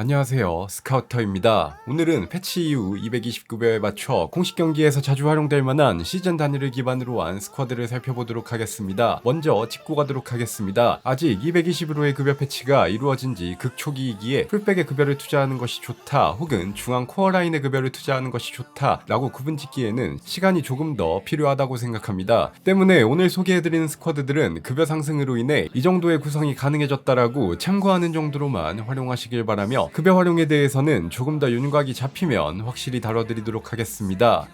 안녕하세요. 스카우터입니다. 오늘은 패치 이후 229배에 맞춰 공식 경기에서 자주 활용될 만한 시즌 단위를 기반으로 한 스쿼드를 살펴보도록 하겠습니다. 먼저 짚고 가도록 하겠습니다. 아직 220으로의 급여 패치가 이루어진 지 극초기이기에 풀백의 급여를 투자하는 것이 좋다 혹은 중앙 코어 라인의 급여를 투자하는 것이 좋다 라고 구분 짓기에는 시간이 조금 더 필요하다고 생각합니다. 때문에 오늘 소개해드리는 스쿼드들은 급여 상승으로 인해 이 정도의 구성이 가능해졌다라고 참고하는 정도로만 활용하시길 바라며 급여 활용에 대해서는 조금 더 윤곽이 잡히면 확실히 다뤄드리도록 하겠습니다.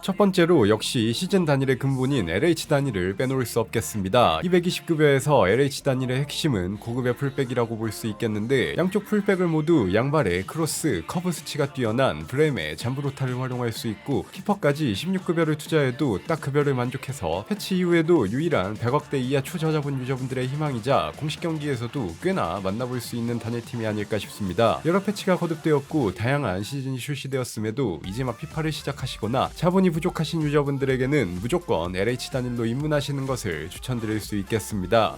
첫 번째로 역시 시즌 단일의 근본인 LH 단위를 빼놓을 수 없겠습니다. 220급여에서 LH 단일의 핵심은 고급의 풀백이라고 볼 수 있겠는데 양쪽 풀백을 모두 양발에 크로스, 커브 수치가 뛰어난 브렘의 잠브로타를 활용할 수 있고 키퍼까지 16급여를 투자해도 딱 급여를 만족해서 패치 이후에도 유일한 100억대 이하 초저자본 유저분들의 희망이자 공식 경기에서도 꽤나 만나볼 수 있는 단일팀이 아닐까 싶습니다. 여러 패치가 거듭되었고 다양한 시즌이 출시되었음에도 이제 막 피파를 시작하시거나 자본이 부족하신 유저분들에게는 무조건 LH 단일로 입문하시는 것을 추천드릴 수 있겠습니다.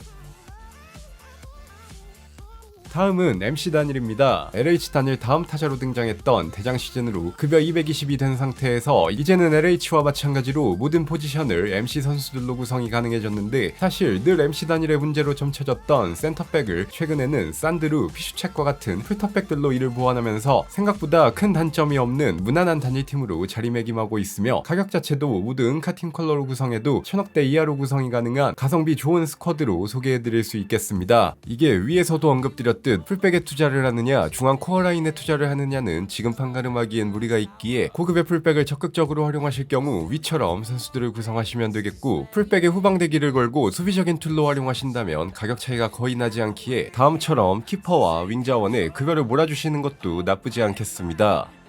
다음은 MC 단일입니다. LH 단일 다음 타자로 등장했던 대장 시즌으로 급여 220이 된 상태에서 이제는 LH와 마찬가지로 모든 포지션을 MC 선수들로 구성이 가능해졌는데 사실 늘 MC 단일의 문제로 점쳐졌던 센터백을 최근에는 산드루, 피슈책과 같은 풀터백들로 이를 보완하면서 생각보다 큰 단점이 없는 무난한 단일팀으로 자리매김하고 있으며 가격 자체도 모두 은카 팀 컬러로 구성해도 천억대 이하로 구성이 가능한 가성비 좋은 스쿼드로 소개해드릴 수 있겠습니다. 이게 위에서도 언급드렸 듯 풀백에 투자를 하느냐 중앙 코어 라인에 투자를 하느냐는 지금 판가름하기엔 무리가 있기에 고급의 풀백을 적극적으로 활용하실 경우 위처럼 선수들을 구성하시면 되겠고 풀백에 후방 대기를 걸고 수비적인 툴로 활용하신다면 가격 차이가 거의 나지 않기에 다음처럼 키퍼와 윙자원에 급여를 몰아주시는 것도 나쁘지 않겠습니다.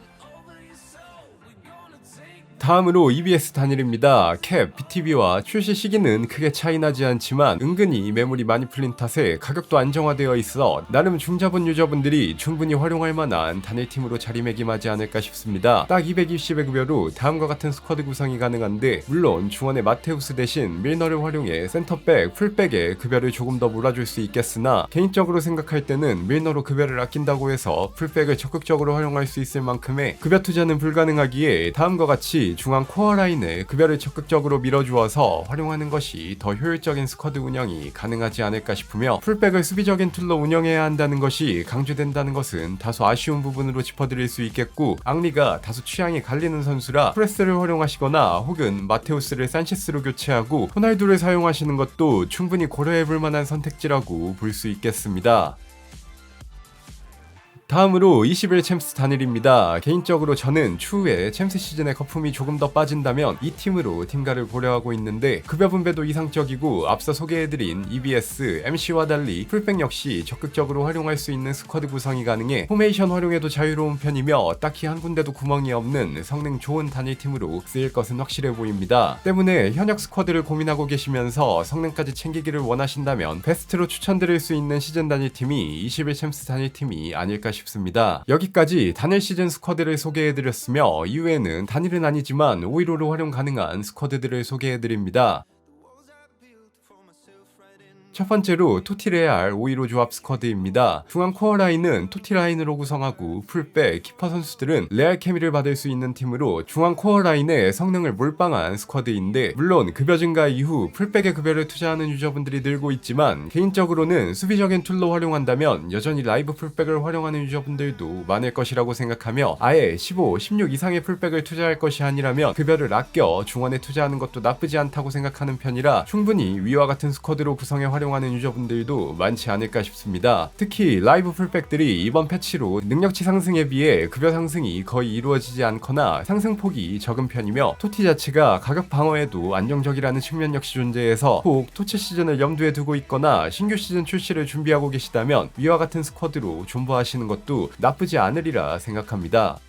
다음으로 EBS 단일입니다. 캡, BTB와 출시 시기는 크게 차이 나지 않지만 은근히 매물이 많이 풀린 탓에 가격도 안정화되어 있어 나름 중자본 유저분들이 충분히 활용할 만한 단일팀으로 자리매김하지 않을까 싶습니다. 딱 220의 급여 로 다음과 같은 스쿼드 구성이 가능한데 물론 중원의 마테우스 대신 밀너를 활용해 센터백, 풀백에 급여를 조금 더 몰아줄 수 있겠으나 개인적으로 생각할 때는 밀너로 급여를 아낀다고 해서 풀백을 적극적으로 활용할 수 있을 만큼의 급여 투자는 불가능하기에 다음과 같이 중앙 코어 라인에 급여를 적극적으로 밀어주어서 활용하는 것이 더 효율적인 스쿼드 운영이 가능하지 않을까 싶으며 풀백을 수비적인 툴로 운영해야 한다는 것이 강조된다는 것은 다소 아쉬운 부분으로 짚어드릴 수 있겠고 앙리가 다소 취향이 갈리는 선수라 프레스를 활용하시거나 혹은 마테우스를 산체스로 교체하고 호날두를 사용하시는 것도 충분히 고려해볼 만한 선택지라고 볼 수 있겠습니다. 다음으로 21 챔스 단일입니다. 개인적으로 저는 추후에 챔스 시즌의 거품이 조금 더 빠진다면 이 팀으로 팀가를 고려하고 있는데 급여 분배도 이상적이고 앞서 소개해드린 EBS, MC와 달리 풀백 역시 적극적으로 활용할 수 있는 스쿼드 구성이 가능해 포메이션 활용에도 자유로운 편이며 딱히 한 군데도 구멍이 없는 성능 좋은 단일팀으로 쓰일 것은 확실해 보입니다. 때문에 현역 스쿼드를 고민하고 계시면서 성능까지 챙기기를 원하신다면 베스트로 추천드릴 수 있는 시즌 단일팀이 21 챔스 단일팀이 아닐까 싶습니다. 싶습니다. 여기까지 단일 시즌 스쿼드를 소개해드렸으며 이후에는 단일은 아니지만 515로 활용 가능한 스쿼드들을 소개해드립니다. 첫 번째로 토티레알 515 조합 스쿼드입니다. 중앙 코어 라인은 토티 라인으로 구성하고 풀백, 키퍼 선수들은 레알 케미를 받을 수 있는 팀으로 중앙 코어 라인의 성능을 몰빵한 스쿼드인데 물론 급여 증가 이후 풀백의 급여를 투자하는 유저분들이 늘고 있지만 개인적으로는 수비적인 툴로 활용한다면 여전히 라이브 풀백을 활용하는 유저분들도 많을 것이라고 생각하며 아예 15, 16 이상의 풀백을 투자할 것이 아니라면 급여를 아껴 중원에 투자하는 것도 나쁘지 않다고 생각하는 편이라 충분히 위와 같은 스쿼드로 구성해 활용 활용하는 유저분들도 많지 않을까 싶습니다. 특히 라이브 풀백들이 이번 패치로 능력치 상승에 비해 급여 상승이 거의 이루어지지 않거나 상승폭이 적은 편이며 토티 자체가 가격 방어에도 안정적이라는 측면 역시 존재해서 혹 토치 시즌을 염두에 두고 있거나 신규 시즌 출시를 준비하고 계시다면 위와 같은 스쿼드로 존버하시는 것도 나쁘지 않으리라 생각합니다.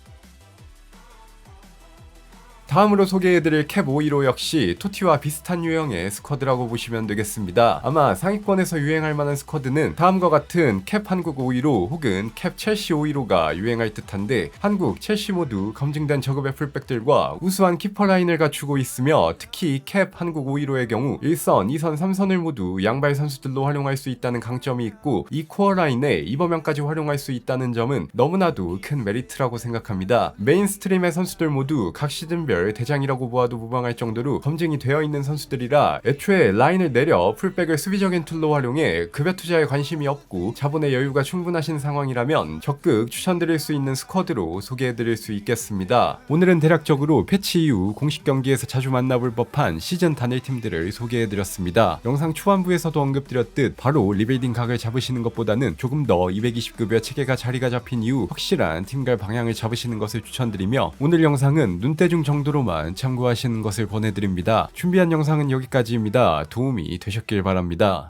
다음으로 소개해드릴 캡 515 역시 토티와 비슷한 유형의 스쿼드라고 보시면 되겠습니다. 아마 상위권에서 유행할 만한 스쿼드는 다음과 같은 캡 한국 515 혹은 캡 첼시 515가 유행할 듯한데 한국, 첼시 모두 검증된 저급의 풀백들과 우수한 키퍼 라인을 갖추고 있으며 특히 캡 한국 515의 경우 1선, 2선, 3선을 모두 양발 선수들로 활용할 수 있다는 강점이 있고 이 코어 라인에 이범현까지 활용할 수 있다는 점은 너무나도 큰 메리트라고 생각합니다. 메인스트림의 선수들 모두 각 시즌별 대장이라고 보아도 무방할 정도로 검증이 되어 있는 선수들이라 애초에 라인을 내려 풀백을 수비적인 툴로 활용해 급여 투자에 관심이 없고 자본의 여유가 충분하신 상황이라면 적극 추천드릴 수 있는 스쿼드로 소개해드릴 수 있겠습니다. 오늘은 대략적으로 패치 이후 공식 경기에서 자주 만나볼 법한 시즌 단일 팀들을 소개해드렸습니다. 영상 초반부에서도 언급드렸듯 바로 리빌딩 각을 잡으시는 것보다는 조금 더 220급여 체계가 자리가 잡힌 이후 확실한 팀갈 방향을 잡으시는 것을 추천드리며 오늘 영상은 눈대중 정도 로만 참고하시는 것을 권해드립니다. 준비한 영상은 여기까지입니다. 도움이 되셨길 바랍니다.